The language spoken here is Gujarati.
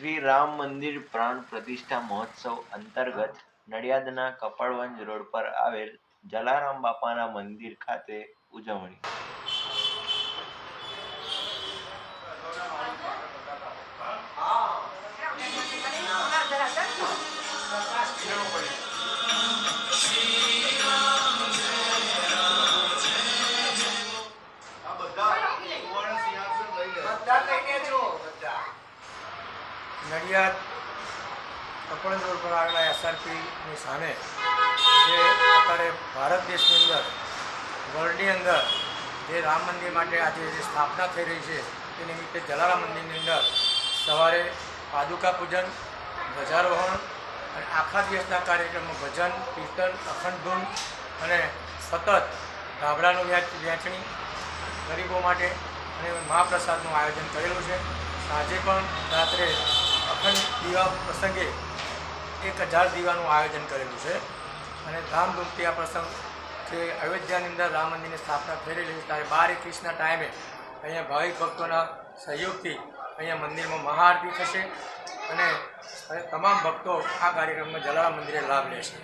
શ્રી રામ મંદિર પ્રાણ પ્રતિષ્ઠા મહોત્સવ અંતર્ગત નડિયાદના કપડવંજ રોડ પર આવેલ જલારામ બાપાના મંદિર ખાતે ઉજવણી. આ નડિયાદ કપડન રોડ પર આવેલા એસઆરપીની સામે જે અત્યારે ભારત દેશની અંદર વર્લ્ડની અંદર જે રામ મંદિર માટે આજે જે સ્થાપના થઈ રહી છે તે નિમિત્તે જલારામ મંદિરની અંદર સવારે પાદુકા પૂજન, ધ્વજારોહણ અને આખા દિવસના કાર્યક્રમમાં ભજન, કીર્તન અખંડ ધૂન અને સતત ધાબળાનું વહેંચણી ગરીબો માટે અને મહાપ્રસાદનું આયોજન કરેલું છે. આજે પણ રાત્રે અખંડ દીવા પ્રસંગે એક હજાર દીવાનું આયોજન કરેલું છે. અને ધામધૂમથી આ પ્રસંગ જે અયોધ્યાની અંદર રામ મંદિરની સ્થાપના થઈ રહેલી છે, ત્યારે બાર એકવીસના ટાઈમે અહીંયા ભાવિક ભક્તોના સહયોગથી અહીંયા મંદિરમાં મહાઆરતી થશે અને તમામ ભક્તો આ કાર્યક્રમમાં જલારામ મંદિરે લાભ લેશે.